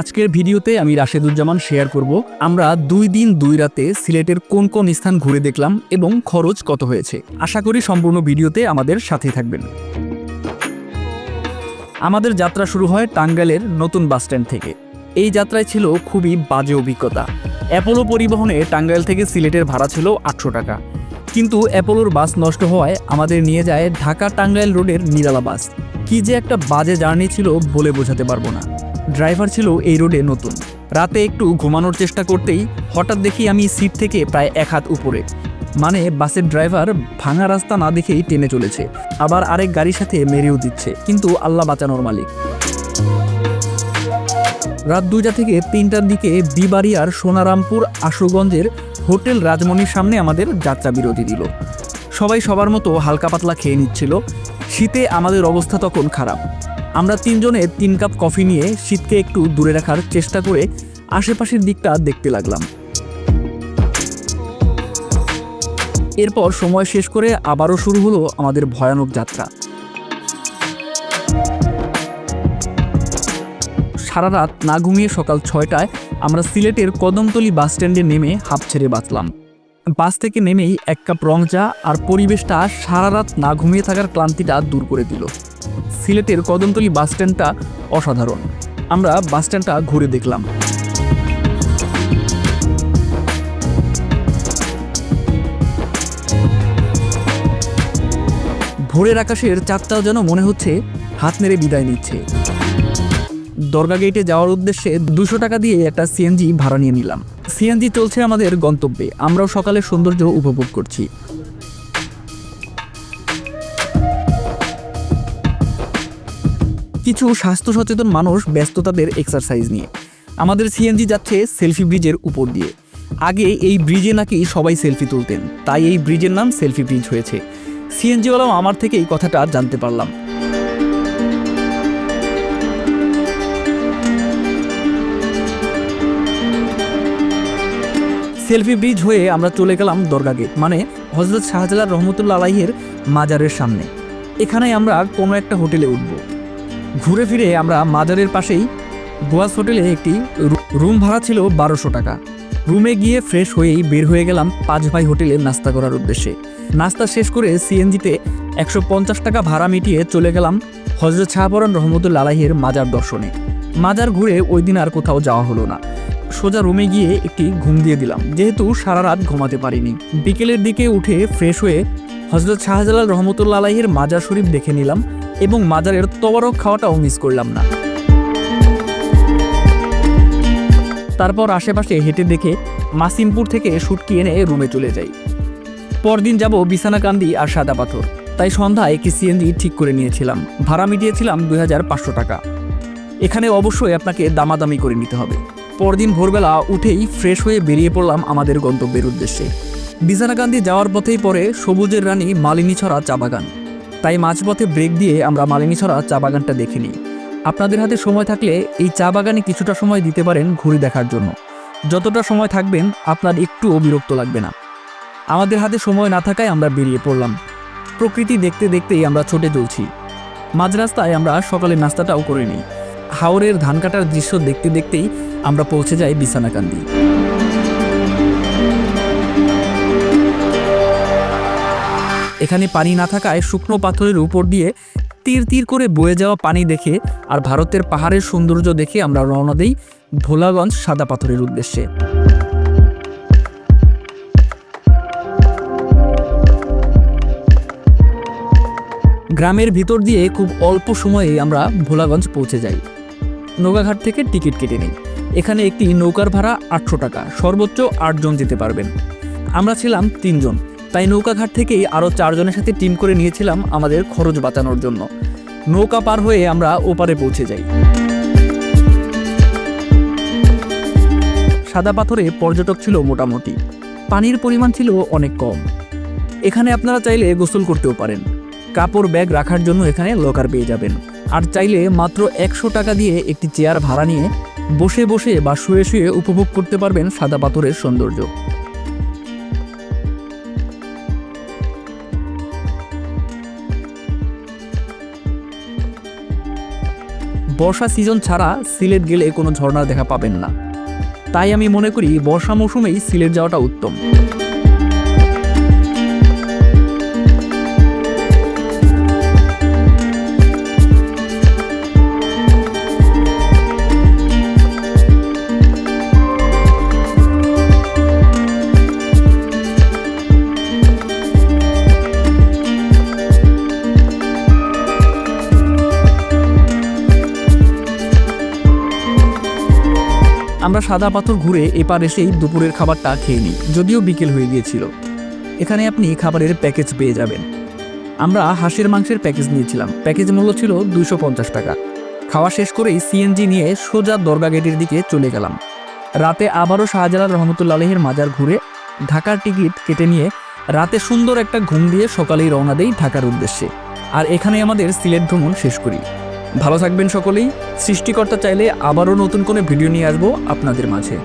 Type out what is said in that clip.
আজকের ভিডিওতে আমি রাশেদুজ্জামান শেয়ার করব। আমরা দুই দিন দুই রাতে সিলেটের কোন কোন স্থান ঘুরে দেখলাম এবং খরচ কত হয়েছে। আশা করি সম্পূর্ণ ভিডিওতে আমাদের সাথেই থাকবেন। আমাদের যাত্রা শুরু হয় টাঙ্গাইলের নতুন বাসস্ট্যান্ড থেকে। এই যাত্রায় ছিল খুবই বাজে অভিজ্ঞতা। অ্যাপোলো পরিবহনে টাঙ্গাইল থেকে সিলেটের ভাড়া ছিল আটশো টাকা। কিন্তু অ্যাপোলোর বাস নষ্ট হওয়ায় আমাদের নিয়ে যায় ঢাকা টাঙ্গাইল রোডের নিরালা বাস। কি যে একটা বাজে জার্নি ছিল বলে বোঝাতে পারব না। ড্রাইভার ছিল এই রোডে নতুন। রাতে একটু ঘুমানোর চেষ্টা করতেই হঠাৎ দেখি আমি সিট থেকে প্রায় এক হাত উপরে। মানে বাসের ড্রাইভার ভাঙা রাস্তা না দেখেই টেনে চলেছে। আবার আরেক গাড়ির সাথে মেরেও দিচ্ছে, কিন্তু আল্লাহ বাঁচানোর মালিক। রাত দুইটা থেকে তিনটার দিকে বিবাড়িয়ার সোনারামপুর আশুগঞ্জের হোটেল রাজমণির সামনে আমাদের যাত্রা বিরতি দিল। সবাই সবার মতো হালকা পাতলা খেয়ে নিচ্ছিল। শীতে আমাদের অবস্থা তখন খারাপ। আমরা তিনজনে তিন কাপ কফি নিয়ে শীতকে একটু দূরে রাখার চেষ্টা করে আশেপাশের দিকটা দেখতে লাগলাম। এরপর সময় শেষ করে আবারও শুরু হলো আমাদের ভয়ানক যাত্রা। সারা রাত না ঘুমিয়ে সকাল ছয়টায় আমরা সিলেটের কদমতলি বাস স্ট্যান্ডে নেমে হাঁপ ছেড়ে বাঁচলাম। বাস থেকে নেমেই এক কাপ রং চা আর পরিবেশটা সারা রাত না ঘুমিয়ে থাকার ক্লান্তিটা দূর করে দিল। সিলেটের কদমতলি বাস স্ট্যান্ডটা অসাধারণ। আমরা বাস স্ট্যান্ডটা ঘুরে দেখলাম। ভোরের আকাশের চাঁদটাও যেন মনে হচ্ছে হাত মেরে বিদায় নিচ্ছে। দরগা গেটে যাওয়ার উদ্দেশ্যে দুশো টাকা দিয়ে একটা সিএনজি ভাড়া নিয়ে নিলাম। সিএনজি চলছে আমাদের গন্তব্যে। আমরাও সকালের সৌন্দর্য উপভোগ করছি। কিছু স্বাস্থ্য সচেতন মানুষ ব্যস্ত তাদের এক্সারসাইজ নিয়ে। আমাদের সিএনজি যাচ্ছে সেলফি ব্রিজের উপর দিয়ে। আগে এই ব্রিজে নাকি সবাই সেলফি তুলতেন, তাই এই ব্রিজের নাম সেলফি ব্রিজ হয়েছে। সিএনজিওয়ালাও আমার থেকে এই কথাটা জানতে পারলাম। সেলফি ব্রিজ হয়ে আমরা চলে গেলাম দরগা গেট মানে হজরত শাহজালাল রহমতুল্লা আলাইহের মাজারের সামনে। এখানে আমরা কোনো একটা হোটেলে উঠব। ঘুরে ফিরে আমরা মাজারের পাশেই গোয়াস হোটেলে একটি রুম ভাড়া ছিল বারোশো টাকা। রুমে গিয়ে ফ্রেশ হয়েই বের হয়ে গেলাম পাঁচ ভাই হোটেলে নাস্তা করার উদ্দেশ্যে। নাস্তা শেষ করে সিএনজিতে একশো পঞ্চাশ টাকা ভাড়া মিটিয়ে চলে গেলাম হজরত শাহপরান রহমতুল্লা আলাইহের মাজার দর্শনে। মাজার ঘুরে ওই দিন আর কোথাও যাওয়া হলো না। সোজা রুমে গিয়ে একটি ঘুম দিয়ে দিলাম। যেহেতু সারা রাত ঘুমাতে পারিনি। বিকেলের দিকে উঠে ফ্রেশ হয়ে হজরত শাহজালাল রহমতুল্লা আলাহির মাজার শরীফ দেখে নিলাম। এবং মাজারের তবরক খাওয়াটাও মিস করলাম না। তারপর আশেপাশে হেঁটে দেখে মাসিমপুর থেকে শুটকি এনে রুমে চলে যাই। পরদিন যাব বিছানাকান্দি আর সাদা পাথর। তাই সন্ধ্যায় একটি সিএনজি ঠিক করে নিয়েছিলাম। ভাড়া মিটিয়েছিলাম দুই হাজার পাঁচশো টাকা। এখানে অবশ্যই আপনাকে দামাদামি করে নিতে হবে। পরদিন ভোরবেলা উঠেই ফ্রেশ হয়ে বেরিয়ে পড়লাম আমাদের গন্তব্যের উদ্দেশ্যে। বিছানাকান্দি যাওয়ার পথেই পরে সবুজের রানী মালিনীছড়া চা বাগান। তাই মাঝপথে ব্রেক দিয়ে আমরা মালিনীছড়া চা বাগানটা দেখে নিই। আপনাদের হাতে সময় থাকলে এই চা বাগানে কিছুটা সময় দিতে পারেন ঘুরে দেখার জন্য। যতটা সময় থাকবেন, আপনার একটুও বিরক্ত লাগবে না। আমাদের হাতে সময় না থাকায় আমরা বেরিয়ে পড়লাম। প্রকৃতি দেখতে দেখতেই আমরা ছোটে চলছি। মাঝ রাস্তায় আমরা সকালের নাস্তাটাও করে নিই। হাওরের ধান কাটার দৃশ্য দেখতে দেখতেই আমরা পৌঁছে যাই বিছানাকান্দি। এখানে পানি না থাকায় শুকনো পাথরের উপর দিয়ে তীর তীর করে বয়ে যাওয়া পানি দেখে আর ভারতের পাহাড়ের সৌন্দর্য দেখে আমরা রওনা দিই ভোলাগঞ্জ সাদা পাথরের উদ্দেশ্যে। গ্রামের ভিতর দিয়ে খুব অল্প সময়ে আমরা ভোলাগঞ্জ পৌঁছে যাই। নৌকাঘাট থেকে টিকিট কেটে নিই। এখানে একটি নৌকার ভাড়া আটশো টাকা, সর্বোচ্চ আটজন যেতে পারবেন। আমরা ছিলাম তিনজন। তাই নৌকাঘাট থেকেই আরও চারজনের সাথে টিম করে নিয়েছিলাম আমাদের খরচ বাঁচানোর জন্য। নৌকা পার হয়ে আমরা ওপারে পৌঁছে যাই। সাদা পাথরে পর্যটক ছিল মোটামুটি। পানির পরিমাণ ছিল অনেক কম। এখানে আপনারা চাইলে গোসল করতেও পারেন। কাপড় ব্যাগ রাখার জন্য এখানে লকার পেয়ে যাবেন। আর চাইলে মাত্র একশো টাকা দিয়ে একটি চেয়ার ভাড়া নিয়ে বসে বসে বা শুয়ে শুয়ে উপভোগ করতে পারবেন সাদা পাথরের সৌন্দর্য। বর্ষা সিজন ছাড়া সিলেট গেলে কোনো ঝর্ণার দেখা পাবেন না। তাই আমি মনে করি বর্ষা মৌসুমেই সিলেট যাওয়াটা উত্তম। আমরা সাদা পাথর ঘুরে এপার এসেই দুপুরের খাবারটা খেয়ে নিই, যদিও বিকেল হয়ে গিয়েছিল। এখানে আপনি খাবারের প্যাকেজ পেয়ে যাবেন। আমরা হাঁসের মাংসের প্যাকেজ নিয়েছিলাম। প্যাকেজ মূল্য ছিল দুশো পঞ্চাশ টাকা। খাওয়া শেষ করেই সিএনজি নিয়ে সোজা দরগা গেটের দিকে চলে গেলাম। রাতে আবারও শাহজালাল রহমতুল্লা আলহের মাজার ঘুরে ঢাকার টিকিট কেটে নিয়ে রাতে সুন্দর একটা ঘুম দিয়ে সকালেই রওনা দেই ঢাকার উদ্দেশ্যে। আর এখানে আমাদের সিলেট ভ্রমণ শেষ করি। ভালো থাকবেন সকলেই। সৃষ্টিকর্তা চাইলে আবারও নতুন কোনো ভিডিও নিয়ে আসব আপনাদের মাঝে।